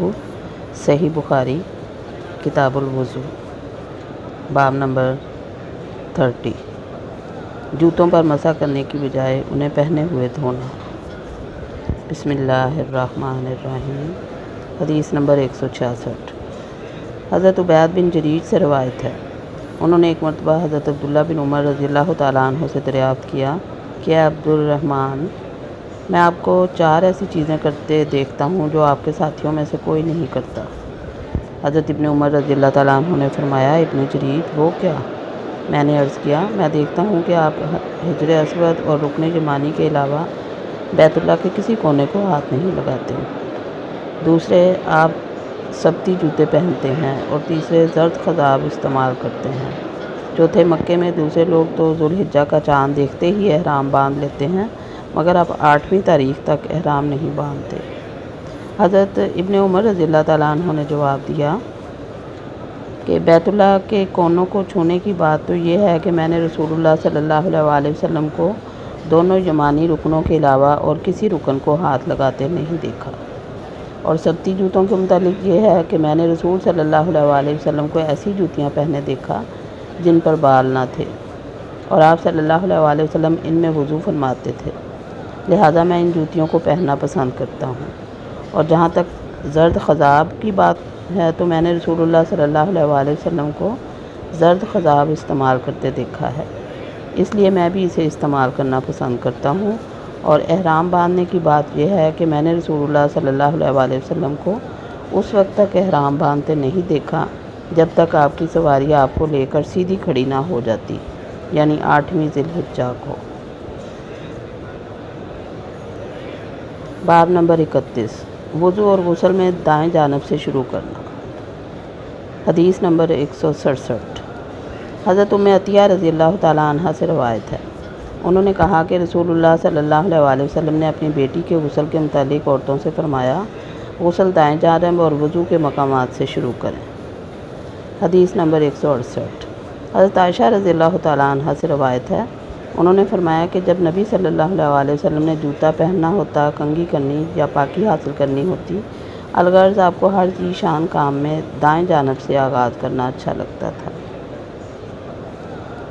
وضو صحیح بخاری، کتاب الوضو، باب نمبر تھرٹی۔ جوتوں پر مسح کرنے کی بجائے انہیں پہنے ہوئے دھونا۔ بسم اللہ الرحمن الرحیم۔ حدیث نمبر ایک سو چھیاسٹھ۔ حضرت عبید بن جریج سے روایت ہے۔ انہوں نے ایک مرتبہ حضرت عبداللہ بن عمر رضی اللہ تعالیٰ عنہ سے دریافت کیا کہ عبد الرحمن میں آپ کو چار ایسی چیزیں کرتے دیکھتا ہوں جو آپ کے ساتھیوں میں سے کوئی نہیں کرتا۔ حضرت ابن عمر رضی اللہ تعالیٰ عنہ نے فرمایا، ابن جریج وہ کیا؟ میں نے عرض کیا، میں دیکھتا ہوں کہ آپ حجر اسود اور رکن جمانی کے علاوہ بیت اللہ کے کسی کونے کو ہاتھ نہیں لگاتے۔ دوسرے، آپ سبتی جوتے پہنتے ہیں اور تیسرے، زرد خضاب استعمال کرتے ہیں۔ چوتھے، مکے میں دوسرے لوگ تو ذوالحجہ کا چاند دیکھتے ہی احرام باندھ لیتے ہیں۔ مگر آپ آٹھویں تاریخ تک احرام نہیں باندھتے۔ حضرت ابن عمر رضی اللہ تعالیٰ عنہ نے جواب دیا کہ بیت اللہ کے کونوں کو چھونے کی بات تو یہ ہے کہ میں نے رسول اللہ صلی اللہ علیہ وسلم کو دونوں یمانی رکنوں کے علاوہ اور کسی رکن کو ہاتھ لگاتے نہیں دیکھا۔ اور سبتی جوتوں کے متعلق یہ ہے کہ میں نے رسول صلی اللہ علیہ وسلم کو ایسی جوتیاں پہنے دیکھا جن پر بال نہ تھے اور آپ صلی اللہ علیہ وسلم ان میں وضو فرماتے تھے۔ لہٰذا میں ان جوتیوں کو پہننا پسند کرتا ہوں۔ اور جہاں تک زرد خضاب کی بات ہے، تو میں نے رسول اللہ صلی اللہ علیہ وسلم کو زرد خضاب استعمال کرتے دیکھا ہے۔ اس لیے میں بھی اسے استعمال کرنا پسند کرتا ہوں۔ اور احرام باندھنے کی بات یہ ہے کہ میں نے رسول اللہ صلی اللہ علیہ وسلم کو اس وقت تک احرام باندھتے نہیں دیکھا، جب تک آپ کی سواری آپ کو لے کر سیدھی کھڑی نہ ہو جاتی یعنی آٹھویں ذی الحجہ کو۔ باب نمبر اکتیس۔ وضو اور غسل میں دائیں جانب سے شروع کرنا۔ حدیث نمبر ایک سو سڑسٹھ۔ حضرت ام عطیہ رضی اللہ تعالیٰ عنہ سے روایت ہے۔ انہوں نے کہا کہ رسول اللہ صلی اللہ علیہ وسلم نے اپنی بیٹی کے غسل کے متعلق عورتوں سے فرمایا، غسل دائیں جانب اور وضو کے مقامات سے شروع کریں۔ حدیث نمبر ایک سو اڑسٹھ۔ حضرت عائشہ رضی اللہ تعالیٰ عنہ سے روایت ہے انہوں نے فرمایا کہ جب نبی صلی اللہ علیہ وسلم نے جوتا پہننا ہوتا، کنگھی کرنی یا پاکی حاصل کرنی ہوتی، الغرض آپ کو ہر چیز شان کام میں دائیں جانب سے آغاز کرنا اچھا لگتا تھا۔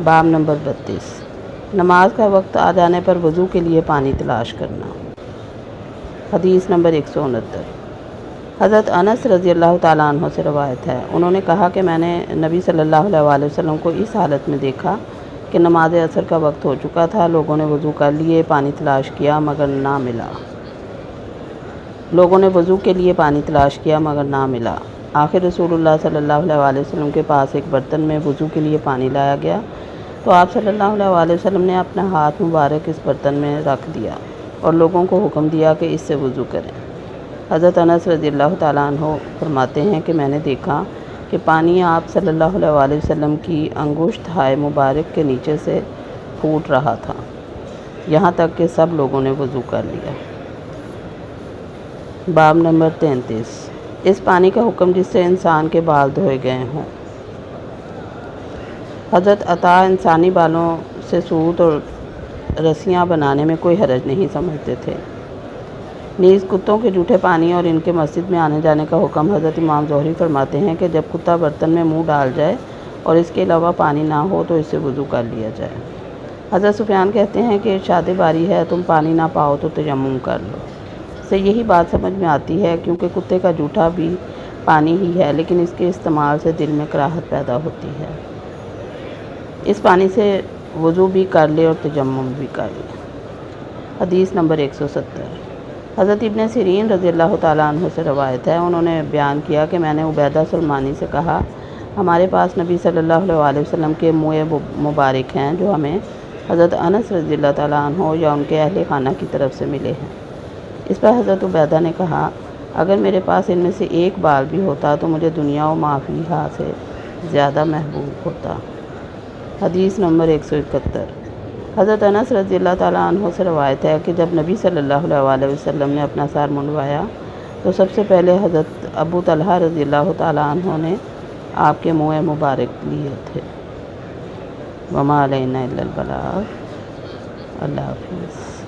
باب نمبر بتیس۔ نماز کا وقت آ جانے پر وضو کے لیے پانی تلاش کرنا۔ حدیث نمبر ایک سو انہتر۔ حضرت انس رضی اللہ تعالیٰ عنہ سے روایت ہے۔ انہوں نے کہا کہ میں نے نبی صلی اللہ علیہ وسلم کو اس حالت میں دیکھا کہ نماز اثر کا وقت ہو چکا تھا، لوگوں نے وضو کر لیے، پانی تلاش کیا مگر نہ ملا۔ لوگوں نے وضو کے لیے پانی تلاش کیا مگر نہ ملا۔ آخر رسول اللہ صلی اللہ علیہ وسلم کے پاس ایک برتن میں وضو کے لیے پانی لایا گیا۔ تو آپ صلی اللہ علیہ وسلم نے اپنا ہاتھ مبارک اس برتن میں رکھ دیا اور لوگوں کو حکم دیا کہ اس سے وضو کریں۔ حضرت انس رضی اللہ تعالیٰ عنہ فرماتے ہیں کہ میں نے دیکھا کہ پانی آپ صلی اللہ علیہ وسلم کی انگشت ہائے مبارک کے نیچے سے پھوٹ رہا تھا۔ یہاں تک کہ سب لوگوں نے وضو کر لیا۔ باب نمبر تینتیس۔ اس پانی کا حکم جس سے انسان کے بال دھوئے گئے ہوں۔ حضرت عطا انسانی بالوں سے سوت اور رسیاں بنانے میں کوئی حرج نہیں سمجھتے تھے۔ نیز کتوں کے جھوٹے پانی اور ان کے مسجد میں آنے جانے کا حکم حضرت امام ظہری فرماتے ہیں کہ جب کتا برتن میں منہ ڈال جائے اور اس کے علاوہ پانی نہ ہو تو اس سے وضو کر لیا جائے۔ حضرت سفیان کہتے ہیں کہ شادی باری ہے، تم پانی نہ پاؤ تو تیمم کر لو۔ سے یہی بات سمجھ میں آتی ہے کیونکہ کتے کا جھوٹا بھی پانی ہی ہے، لیکن اس کے استعمال سے دل میں کراہت پیدا ہوتی ہے۔ اس پانی سے وضو بھی کر لے اور تجمم بھی کر لے۔ حدیث نمبر ایک سو ستر۔ حضرت ابن سیرین رضی اللہ تعالیٰ عنہ سے روایت ہے۔ انہوں نے بیان کیا کہ میں نے عبیدہ سلمانی سے کہا، ہمارے پاس نبی صلی اللہ علیہ وسلم کے منہ مبارک ہیں جو ہمیں حضرت انس رضی اللہ تعالیٰ عنہ یا ان کے اہل خانہ کی طرف سے ملے ہیں۔ اس پر حضرت عبیدہ نے کہا، اگر میرے پاس ان میں سے ایک بال بھی ہوتا تو مجھے دنیا و معافی ہاں سے زیادہ محبوب ہوتا۔ حدیث نمبر ایک سو اکہتر۔ حضرت انس رضی اللہ تعالیٰ عنہ سے روایت ہے کہ جب نبی صلی اللہ علیہ وسلم نے اپنا سار منڈوایا تو سب سے پہلے حضرت ابو طلحہ رضی اللہ تعالیٰ عنہ نے آپ کے منہ مبارک لیے تھے۔ وما علینا البلاغ۔ اللہ حافظ۔